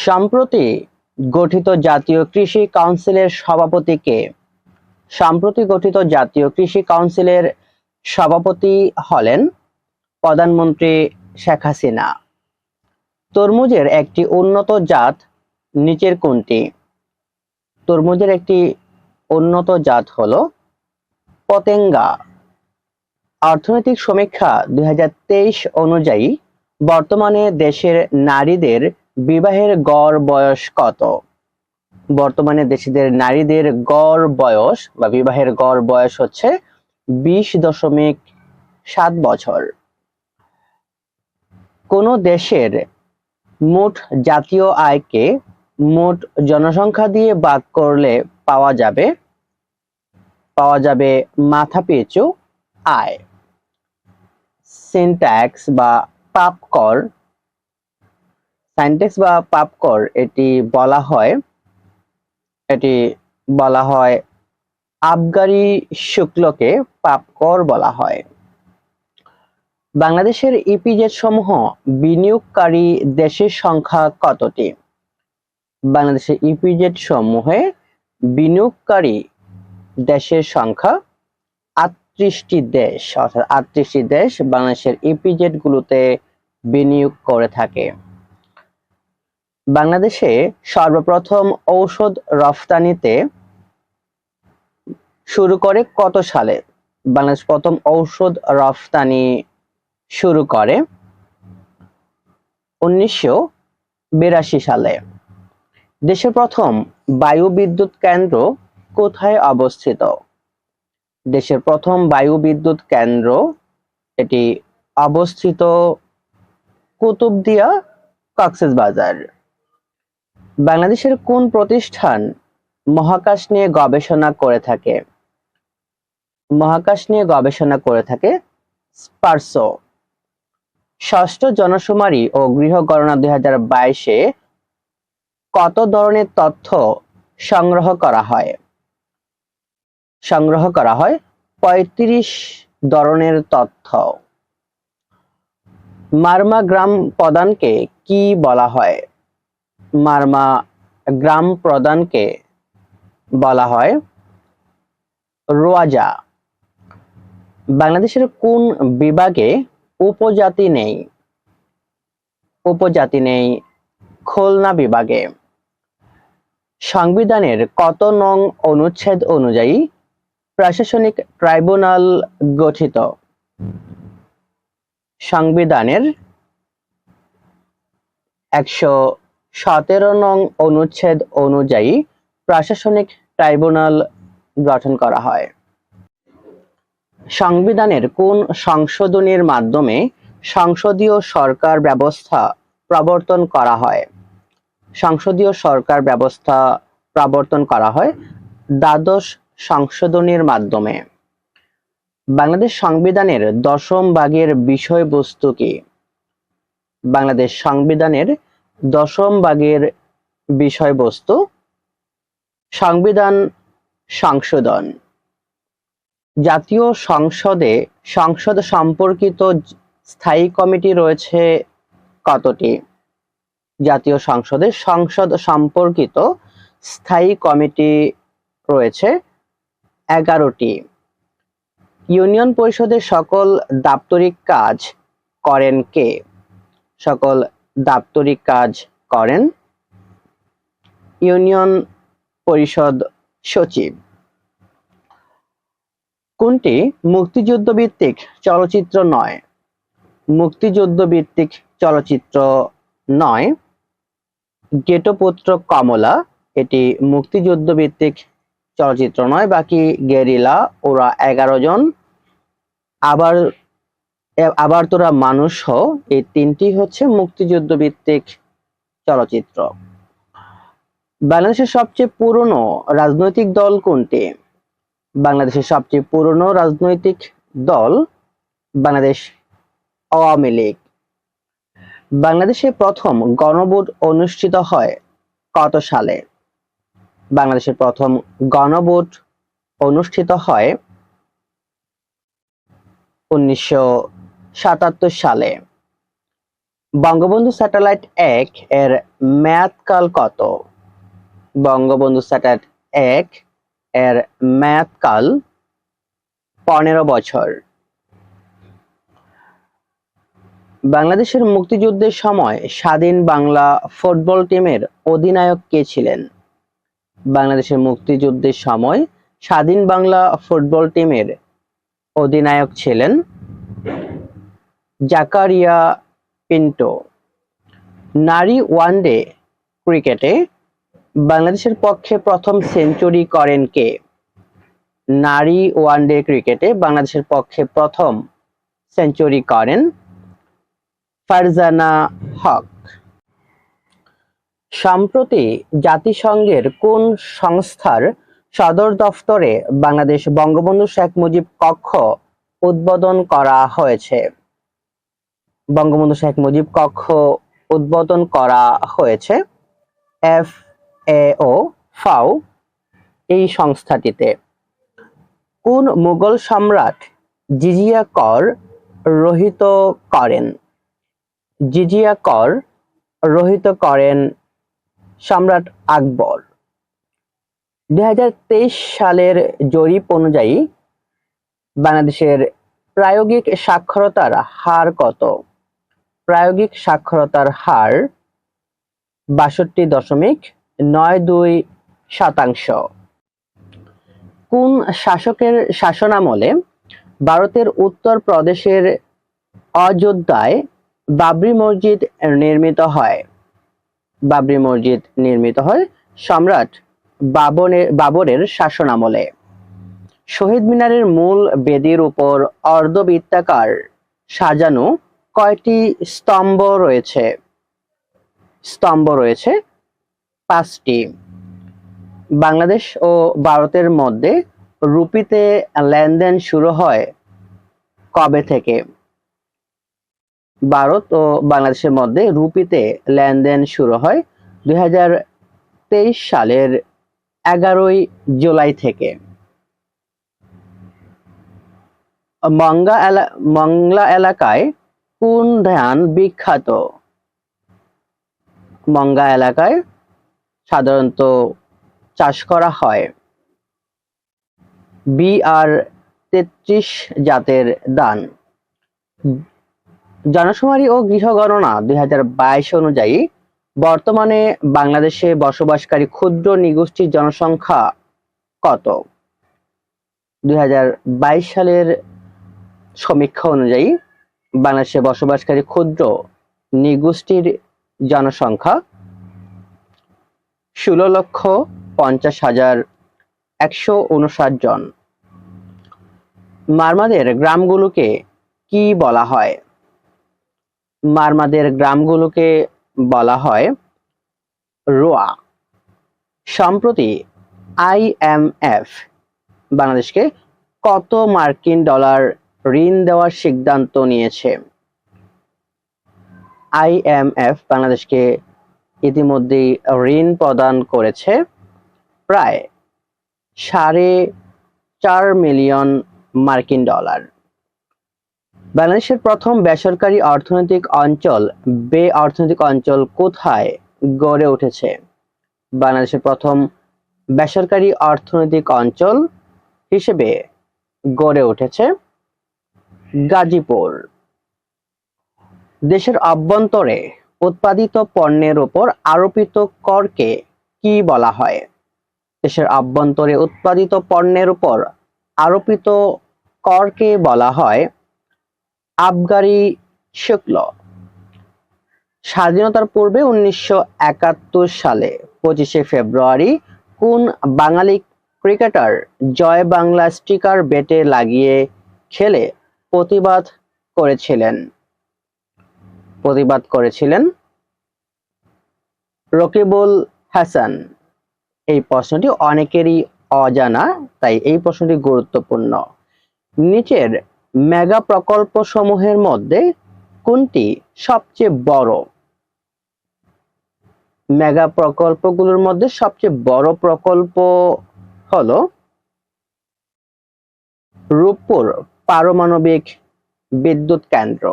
সম্প্রতি গঠিত জাতীয় কৃষি কাউন্সিলের সভাপতিকে, সম্প্রতি গঠিত জাতীয় কৃষি কাউন্সিলের সভাপতি হলেন প্রধানমন্ত্রী শেখ হাসিনা। তরমুজের একটি উন্নত জাত নিচের কোনটি? তরমুজের একটি উন্নত জাত হল পতেঙ্গা। অর্থনৈতিক সমীক্ষা দুই হাজার তেইশ অনুযায়ী বর্তমানে দেশের নারীদের বিবাহের গড় বয়স কত? বর্তমানে দেশিদের নারীদের গড় বয়স বা বিবাহের গড় বয়স হচ্ছে বিশ দশমিক সাত বছর। কোন দেশের মোট জাতীয় আয়কে মোট জনসংখ্যা দিয়ে ভাগ করলে পাওয়া যাবে? পাওয়া যাবে মাথা মাথাপিছু আয়। সিনট্যাক্স বা পাপকর সাইনটেক্স বা পাপকর এটি বলা হয়, এটি বলা হয় আবগারি শুক্লকে পাপকর বলা হয়। বাংলাদেশের ইপিজেড সমূহ বিনিয়োগকারী দেশের সংখ্যা কতটি? বাংলাদেশের ইপিজেড সমূহে বিনিয়োগকারী দেশের সংখ্যা আটত্রিশটি দেশ, অর্থাৎ আটত্রিশটি দেশ বাংলাদেশের ইপিজেড গুলোতে বিনিয়োগ করে থাকে। বাংলাদেশে সর্বপ্রথম ঔষধ রফতানিতে শুরু করে কত সালে? বাংলাদেশ প্রথম ঔষধ রফতানি শুরু করে উনিশশো বিরাশি সালে। দেশের প্রথম বায়ু বিদ্যুৎ কেন্দ্র কোথায় অবস্থিত? দেশের প্রথম বায়ু বিদ্যুৎ কেন্দ্র এটি অবস্থিত কুতুবদিয়া কক্সেস বাজার বাংলাদেশের কোন প্রতিষ্ঠান মহাকাশ নিয়ে গবেষণা করে থাকে? মহাকাশ নিয়ে গবেষণা করে থাকে স্পার্সো। ষষ্ঠ জনশুমারি ও গৃহ গণনা দুই হাজার বাইশে কত ধরনের তথ্য সংগ্রহ করা হয়? সংগ্রহ করা হয় পঁয়ত্রিশ ধরনের তথ্য। মারমা গ্রাম প্রধানকে কি বলা হয়? মারমা গ্রাম প্রধানকে বলা হয়। রোয়াজা, বাংলাদেশের কোন বিভাগে উপজাতি নেই? উপজাতি নেই খুলনা বিভাগে। সংবিধানের কত নং অনুচ্ছেদ অনুযায়ী প্রশাসনিক ট্রাইব্যুনাল গঠিত? সংবিধানের একশো সতেরো নং অনুচ্ছেদ অনুযায়ী প্রশাসনিক ট্রাইব্যুনাল গঠন করা হয়। সংবিধানের কোন সংশোধনীর মাধ্যমে সংসদীয় সরকার ব্যবস্থা প্রবর্তন করা হয়? সংসদীয় সরকার ব্যবস্থা প্রবর্তন করা হয় দ্বাদশ সংশোধনীর মাধ্যমে। বাংলাদেশ সংবিধানের দশম ভাগের বিষয়বস্তু কি? বাংলাদেশ সংবিধানের দশম ভাগের বিষয়বস্তু, সংবিধান সংশোধন। জাতীয় সংসদে সংসদ সম্পর্কিত স্থায়ী কমিটি রয়েছে কতটি? জাতীয় সংসদে সংসদ সম্পর্কিত স্থায়ী কমিটি রয়েছে এগারোটি। ইউনিয়ন পরিষদের সকল দাপ্তরিক কাজ করেন কে? সকল দাপ্তরিক কাজ করেন। ইউনিয়ন পরিষদ সচিব। কোনটি? মুক্তিযুদ্ধ ভিত্তিক চলচ্চিত্র নয়। মুক্তিযুদ্ধ ভিত্তিক চলচ্চিত্র নয়। গেটোপুত্র কমলা, এটি মুক্তিযুদ্ধ ভিত্তিক চলচ্চিত্র নয়। বাকি গেরিলা, ওরা এগারো জন। আবার আবার তোরা মানুষ হও। এই তিনটি হচ্ছে মুক্তিযুদ্ধ ভিত্তিক চলচ্চিত্র। বাংলাদেশের সবচেয়ে পুরনো রাজনৈতিক দল কোনটি? বাংলাদেশের সবচেয়ে পুরনো রাজনৈতিক দল বাংলাদেশ আওয়ামী লীগ। বাংলাদেশে প্রথম গণভোট অনুষ্ঠিত হয় কত সালে? বাংলাদেশের প্রথম গণভোট অনুষ্ঠিত হয় উনিশশো সাতাত্তর সালে। বঙ্গবন্ধু স্যাটেলাইট এক এর মেয়াদকাল কত? বঙ্গবন্ধু স্যাটেলাইট এক এর মেয়াদকাল পনেরো বছর। বাংলাদেশের মুক্তিযুদ্ধের সময় স্বাধীন বাংলা ফুটবল টিমের অধিনায়ক কে ছিলেন? বাংলাদেশের মুক্তিযুদ্ধের সময় স্বাধীন বাংলা ফুটবল টিমের অধিনায়ক ছিলেন জাকারিয়া পিন্টো। নারী ওয়ানডে ক্রিকেটে বাংলাদেশের পক্ষে প্রথম সেঞ্চুরি করেন কে? নারী ওয়ানডে ক্রিকেটে বাংলাদেশের পক্ষে প্রথম সেঞ্চুরি করেন ফারজানা হক। সম্প্রতি জাতিসংঘের কোন সংস্থার সদর দফতরে বাংলাদেশ বঙ্গবন্ধু শেখ মুজিব কক্ষ উদ্বোধন করা হয়েছে? বঙ্গবন্ধু শেখ মুজিব কক্ষ উদ্বোধন করা হয়েছে এফ এ ও ফাও, এই সংস্থাটিতে। কোন মুঘল সম্রাট জিজিয়া কর রহিত করেন? জিজিয়া কর রহিত করেন সম্রাট আকবর। দুই হাজার তেইশ সালের জরিপ অনুযায়ী বাংলাদেশের প্রায়োগিক সাক্ষরতার হার কত? প্রায়োগিক সাক্ষরতার হার বাষট্টি দশমিক নয় দুই শতাংশ। কোন শাসকের শাসনামলে ভারতের উত্তর প্রদেশের অযোধ্যায় বাবরি মসজিদ নির্মিত হয়? বাবরি মসজিদ নির্মিত হয় সম্রাট বাবনের বাবরের শাসনামলে। শহীদ মিনারের মূল বেদির উপর অর্ধবৃত্তাকার সাজানো কয়টি স্তম্ভ রয়েছে? স্তম্ভ রয়েছে পাঁচটি। বাংলাদেশ ও ভারতের মধ্যে রুপিতে লেনদেন শুরু হয় কবে থেকে? ভারত ও বাংলাদেশের মধ্যে রুপিতে লেনদেন শুরু হয় দুই হাজার তেইশ সালের এগারোই জুলাই থেকে। মঙ্গা এলা, মংলা এলাকায় কোন ধান বিখ্যাত? মঙ্গা এলাকায় সাধারণত চাষ করা হয়। বি আর তেত্রিশ জাতের ধান। জনশুমারি ও গৃহগণনা দুই হাজার বাইশ অনুযায়ী বর্তমানে বাংলাদেশে বসবাসকারী ক্ষুদ্র নিগোষ্ঠীর জনসংখ্যা কত? দুই হাজার বাইশ সালের সমীক্ষা অনুযায়ী বাংলাদেশে বসবাসকারী ক্ষুদ্র নিগোষ্ঠীর জনসংখ্যা ষোলো লক্ষ পঞ্চাশ হাজার একশো উনষাট জন। মারমাদের গ্রামগুলোকে কি বলা হয়? মারমাদের গ্রামগুলোকে বলা হয় রোয়া। সম্প্রতি আইএমএফ বাংলাদেশকে কত মার্কিন ডলার ঋণ দেওয়ার সিদ্ধান্ত নিয়েছে। আইএমএফ বাংলাদেশকে ইতিমধ্যেই ঋণ প্রদান করেছে। প্রায় সাড়ে চার মিলিয়ন মার্কিন ডলার। বাংলাদেশের প্রথম বেসরকারি অর্থনৈতিক অঞ্চল, বে অর্থনৈতিক অঞ্চল কোথায় গড়ে উঠেছে? বাংলাদেশের প্রথম বেসরকারি অর্থনৈতিক অঞ্চল হিসেবে গড়ে উঠেছে। গাজীপুর। দেশের অভ্যন্তরে উৎপাদিত পণ্যের উপর আরোপিত করকে কি বলা হয়? দেশের অভ্যন্তরে উৎপাদিত পণ্যের উপর আরোপিত করকে বলা হয় আবগারি শুক্ল। স্বাধীনতার পূর্বে উনিশশো একাত্তর সালে পঁচিশে ফেব্রুয়ারি কোন বাঙালি ক্রিকেটার জয় বাংলা স্টিকার বেটে লাগিয়ে খেলে প্রতিবাদ করেছিলেন। প্রতিবাদ করেছিলেন রকিবুল হাসান। এই প্রশ্নটি অনেকেরই অজানা, তাই এই প্রশ্নটি গুরুত্বপূর্ণ। নিচের মেগা প্রকল্প সমূহের মধ্যে কোনটি সবচেয়ে বড়? মেগা প্রকল্পগুলোর মধ্যে সবচেয়ে বড় প্রকল্প হলো রূপপুর পারমাণবিক বিদ্যুৎ কেন্দ্র।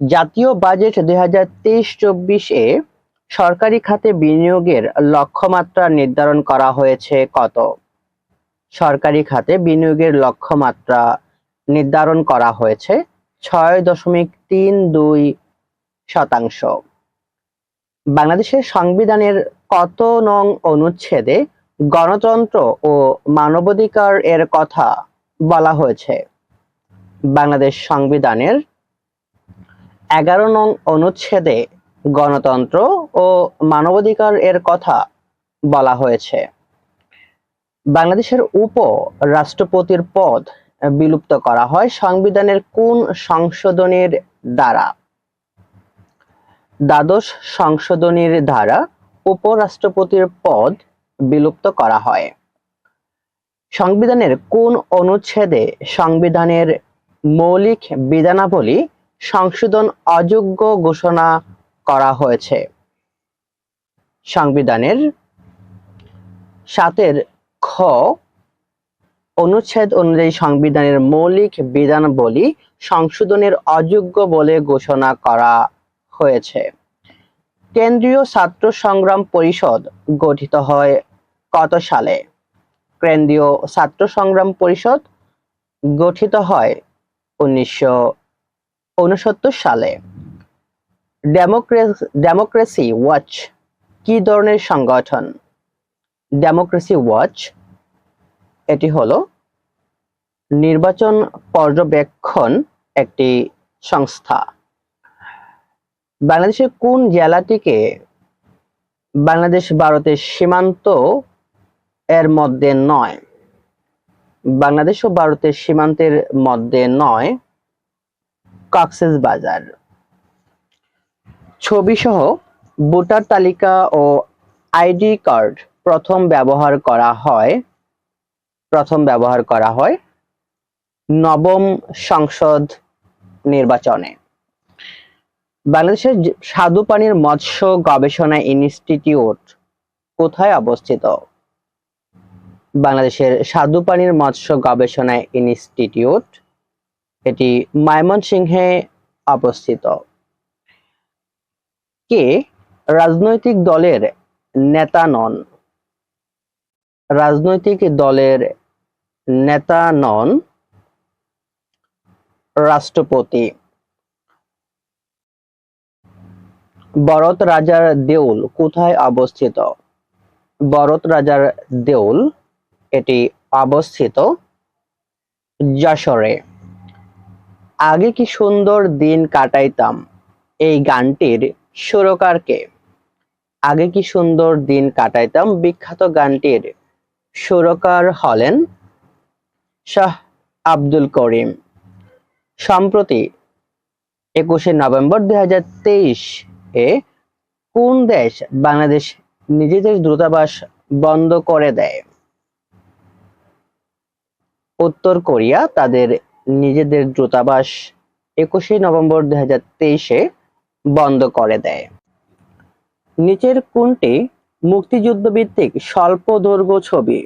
জাতীয় বাজেট দুই হাজার তেইশ চব্বিশে সরকারি খাতে বিনিয়োগের লক্ষ্যমাত্রা নির্ধারণ করা হয়েছে কত? সরকারি খাতে বিনিয়োগের লক্ষ্যমাত্রা নির্ধারণ করা হয়েছে ছয় দশমিক তিন দুই শতাংশ। বাংলাদেশের সংবিধানের কত নং অনুচ্ছেদে গণতন্ত্র ও মানবাধিকার এর কথা বলা হয়েছে। বাংলাদেশ সংবিধানের এগারো নং অনুচ্ছেদে গণতন্ত্র ও মানবাধিকার এর কথা বলা হয়েছে। বাংলাদেশের উপ রাষ্ট্রপতির পদ বিলুপ্ত করা হয় সংবিধানের কোন সংশোধনীর দ্বারা? দ্বাদশ সংশোধনীর দ্বারা উপরাষ্ট্রপতির পদ বিলুপ্ত করা হয়। সংবিধানের কোন অনুচ্ছেদে সংবিধানের মৌলিক বিধানাবলী সংশোধন অযোগ্য ঘোষণা করা হয়েছে? সংবিধানের সাতের খ অনুচ্ছেদ অনুযায়ী সংবিধানের মৌলিক বিধানাবলী সংশোধনের অযোগ্য বলে ঘোষণা করা হয়েছে। কেন্দ্রীয় ছাত্র সংগ্রাম পরিষদ গঠিত হয় কত সালে? কেন্দ্রীয় ছাত্র সংগ্রাম পরিষদ গঠিত হয় উনিশশো উনসত্তর সালে। ডেমোক্রেসি ওয়াচ কি ধরনের সংগঠন? ডেমোক্রেসি ওয়াচ এটি হলো নির্বাচন পর্যবেক্ষণ একটি সংস্থা। বাংলাদেশের কোন জেলাটিকে বাংলাদেশ ভারতের সীমান্ত এর মধ্যে নয়। বাংলাদেশ ও ভারতের সীমান্তের মধ্যে নয়। কক্সেস বাজার। ছবি সহ ভোটার তালিকা ও আইডি কার্ড প্রথম ব্যবহার করা হয়। প্রথম ব্যবহার করা হয় নবম সংসদ নির্বাচনে। বাংলাদেশের স্বাদু পানির মৎস্য গবেষণা ইনস্টিটিউট কোথায় অবস্থিত? বাংলাদেশের স্বাদু পানির মৎস্য গবেষণা ইনস্টিটিউট। এটি ময়মনসিংহে অবস্থিত। কে? রাজনৈতিক দলের নেতা নন। রাজনৈতিক দলের নেতা নন রাষ্ট্রপতি। বরত রাজার দেউল কোথায় অবস্থিত? বরত রাজার দেউল এটি অবস্থিত যশোরে। আগে কি সুন্দর দিন কাটাইতাম এই গানটির সুরকারকে? আগে কি সুন্দর দিন কাটাইতাম বিখ্যাত গানটির সুরকার হলেন শাহ আব্দুল করিম। সম্প্রতি একুশে নভেম্বর দুই হাজার তেইশ এ কোন দেশ বাংলাদেশ নিজেদের দূতাবাস বন্ধ করে দেয়? উত্তর কোরিয়া তাদের নিজেদের দূতাবাস একুশে নভেম্বর দুই হাজার তেইশে বন্ধ করে দেয়। নিচের কোনটি মুক্তিযুদ্ধ ভিত্তিক স্বল্প দৈর্ঘ্য ছবি।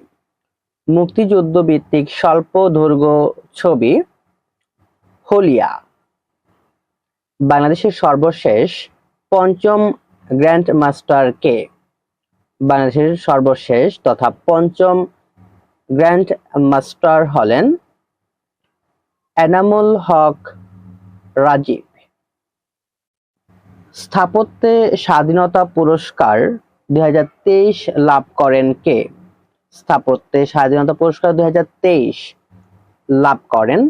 মুক্তিযুদ্ধ ভিত্তিক স্বল্প দৈর্ঘ্য ছবি হলিয়া। বাংলাদেশের সর্বশেষ পঞ্চম গ্র্যান্ড মাস্টার কে বাংলাদেশের সর্বশেষ তথা পঞ্চম গ্র্যান্ড মাস্টার হলেন এনামুল হক রাজীব। স্থাপত্যে স্বাধীনতা পুরস্কার দুই লাভ করেন কে? স্থাপত্যে স্বাধীনতা পুরস্কার দুই হাজার তেইশ লাভ করেন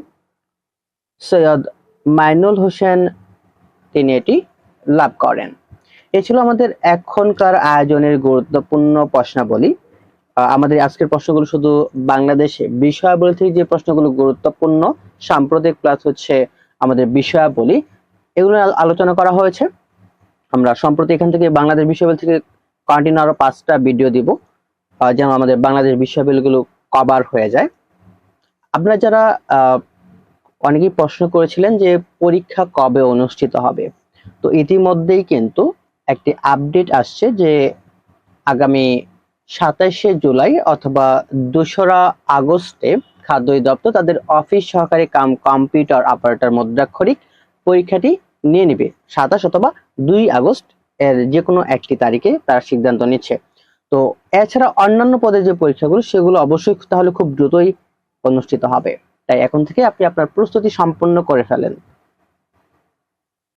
সৈয়দ মাইনুল হোসেন। তিনি এটি লাভ করেন। এ ছিল আমাদের এখনকার আয়োজনের গুরুত্বপূর্ণ প্রশ্নাবলী। আমাদের আজকের প্রশ্নগুলো শুধু বাংলাদেশ বিষয়াবলী থেকে যে প্রশ্নগুলো গুরুত্বপূর্ণ, সাম্প্রতিক প্লাস হচ্ছে আমাদের বিষয়াবলী, এগুলো আলোচনা করা হয়েছে। আমরা সম্প্রতি এখান থেকে বাংলাদেশ বিষয়াবলী থেকে কন্টিনিউ আরও পাঁচটা ভিডিও দিব যেন আমাদের বাংলাদেশ বিষয়াবলীগুলো কভার হয়ে যায়। আপনারা যারা অনেকেই প্রশ্ন করেছিলেন যে পরীক্ষা কবে অনুষ্ঠিত হবে। তো ইতিমধ্যেই কিন্তু একটি আপডেট আসছে যে আগামী সাতাইশে জুলাই অথবা দোসরা আগস্টে খাদ্য দপ্তর তাদের অফিস সহকারী কাম কম্পিউটার অপারেটর মুদ্রাক্ষরিক পরীক্ষাটি নিয়ে নেবে। সাতাশ অথবা দুই আগস্ট এর যে কোনো একটি তারিখে তারা সিদ্ধান্ত নিচ্ছে। তো এছাড়া অন্যান্য পদের যে পরীক্ষাগুলো, সেগুলো অবশ্যই তাহলে খুব দ্রুতই অনুষ্ঠিত হবে। তাই এখন থেকে আপনি আপনার প্রস্তুতি সম্পন্ন করে ফেলেন।